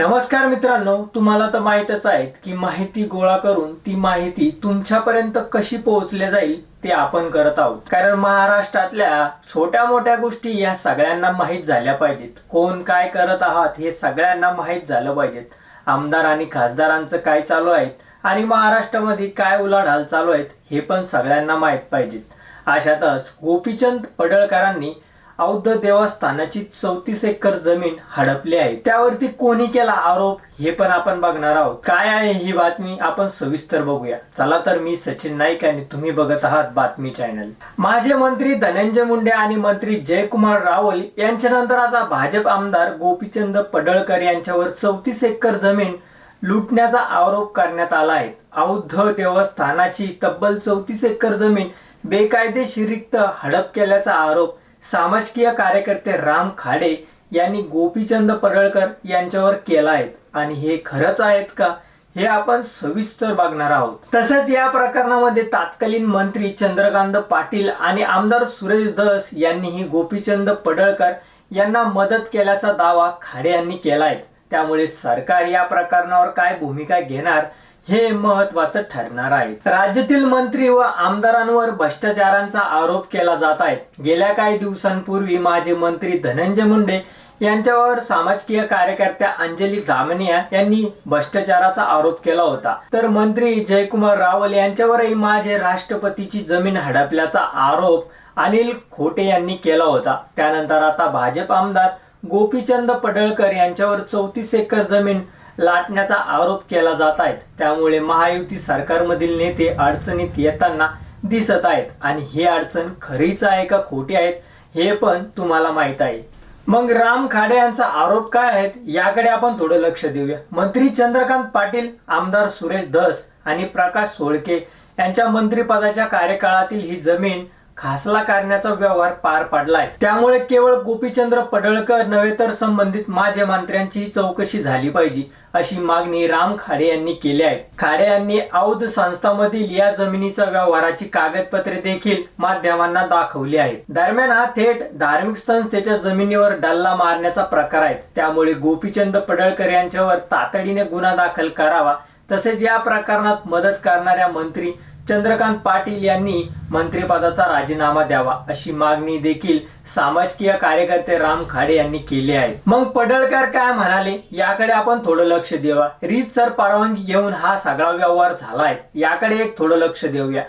नमस्कार मित्रांनो तुम्हाला तर माहीतच आहे की माहिती गोळा करून ती माहिती तुमच्यापर्यंत कशी पोहोचली जाईल ते आपण करत आहोत. कारण महाराष्ट्रातल्या छोट्या मोठ्या गोष्टी या सगळ्यांना माहीत झाल्या पाहिजेत. कोण काय करत आहात हे सगळ्यांना माहीत झालं पाहिजेत. आमदार आणि खासदारांचं काय चालू आहे आणि महाराष्ट्रामध्ये काय उलाढाल चालू आहेत हे पण सगळ्यांना माहीत पाहिजेत. अशातच गोपीचंद पडळकरांनी औद्ध देवस्थानाची चौतीस एकर जमीन हडपली आहे. त्यावरती कोणी केला आरोप हे पण आपण बघणार आहोत. काय आहे ही बातमी? आपण सविस्तर बघूया. चला तर मी सचिन नाईक आणि तुम्ही बघत आहात बातमी चॅनल. माझे मंत्री धनंजय मुंडे आणि मंत्री जयकुमार रावल यांच्यानंतर आता भाजप आमदार गोपीचंद पडळकर यांच्यावर चौतीस एकर जमीन लुटण्याचा आरोप करण्यात आला आहे. औद्ध देवस्थानाची तब्बल चौतीस एकर जमीन बेकायदेशीरिक्त हडप केल्याचा आरोप सामाजकीय कार्यकर्ते राम खाडे यांनी गोपीचंद पडळकर यांच्यावर केला आहे. आणि हे खरंच आहेत का? हे आपण सविस्तर बघणार आहोत. तसंच या प्रकरणामध्ये तात्कालीन मंत्री चंद्रकांत पाटील आणि आमदार सुरेश धस यांनीही गोपीचंद पडळकर यांना मदत केल्याचा दावा खाडे यांनी केलाय. त्यामुळे सरकार या प्रकरणावर काय भूमिका घेणार? हे महत्वाचं ठरणार आहे. राज्यातील मंत्री व आमदारांवर भ्रष्टाचारांचा आरोप केला जात आहे. गेल्या काही दिवसांपूर्वी माजी मंत्री धनंजय मुंडे यांच्यावर सामाजिक कार्यकर्त्या अंजली जामनिया यांनी भ्रष्टाचाराचा आरोप केला होता. तर मंत्री जयकुमार रावल यांच्यावरही माझे राष्ट्रपतीची जमीन हडपल्याचा आरोप अनिल खोटे यांनी केला होता. त्यानंतर आता भाजप आमदार गोपीचंद पडळकर यांच्यावर चौतीस एकर जमीन लाटण्याचा आरोप केला जात आहेत. त्यामुळे महायुती सरकारमधील नेते अडचणीत येताना दिसत आहेत. आणि ही अडचण खरीच आहे का खोटी आहेत हे पण तुम्हाला माहीत आहे. मग राम खाडे यांचा आरोप काय आहेत याकडे आपण थोडं लक्ष देऊया. मंत्री चंद्रकांत पाटील आमदार सुरेश धस आणि प्रकाश सोळके यांच्या मंत्रिपदाच्या कार्यकाळातील ही जमीन खासला करण्याचा व्यवहार पार पाडलाय. त्यामुळे केवळ गोपीचंद्र पडळकर नव्हे तर संबंधित माझ्या मंत्र्यांची चौकशी झाली पाहिजे अशी मागणी राम खाडे यांनी केली आहे. खाडे यांनी औध संस्थामधील या जमिनीचा व्यवहाराची कागदपत्रे देखील माध्यमांना दाखवली आहेत. दरम्यान हा थेट धार्मिक संस्थेच्या जमिनीवर डल्ला मारण्याचा प्रकार आहे. त्यामुळे गोपीचंद पडळकर यांच्यावर तातडीने गुन्हा दाखल करावा तसेच या प्रकरणात मदत करणाऱ्या मंत्री चंद्रकांत पाटील यांनी मंत्रिपदाचा राजीनामा द्यावा अशी मागणी देखील सामाजिक कार्यकर्ते राम खाडे यांनी केली आहे. मग पडळकर काय म्हणाले? याकडे आपण थोडं लक्ष देवा रीतसर परवानगी घेऊन हा सगळा व्यवहार झालाय. याकडे एक थोडं लक्ष देऊया.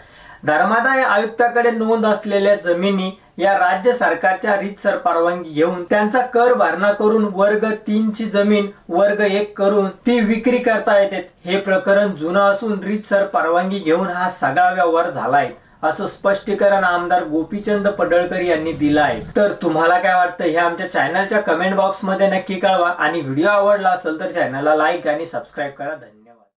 धर्मादाय आयुक्ताकडे नोंद असलेल्या जमिनी या राज्य सरकारच्या रीतसर परवानगी घेऊन त्यांचा कर भरणा करून वर्ग तीन ची जमीन वर्ग एक करून ती विक्री करता येते. हे प्रकरण जुनं असून रीतसर परवानगी घेऊन हा सगळा व्यवहार झालाय असं स्पष्टीकरण आमदार गोपीचंद पडळकर यांनी दिलं आहे. तर तुम्हाला काय वाटतं हे आमच्या चॅनलच्या कमेंट बॉक्समध्ये नक्की कळवा आणि व्हिडिओ आवडला असेल तर चॅनलला लाईक आणि सबस्क्राईब करा. धन्यवाद.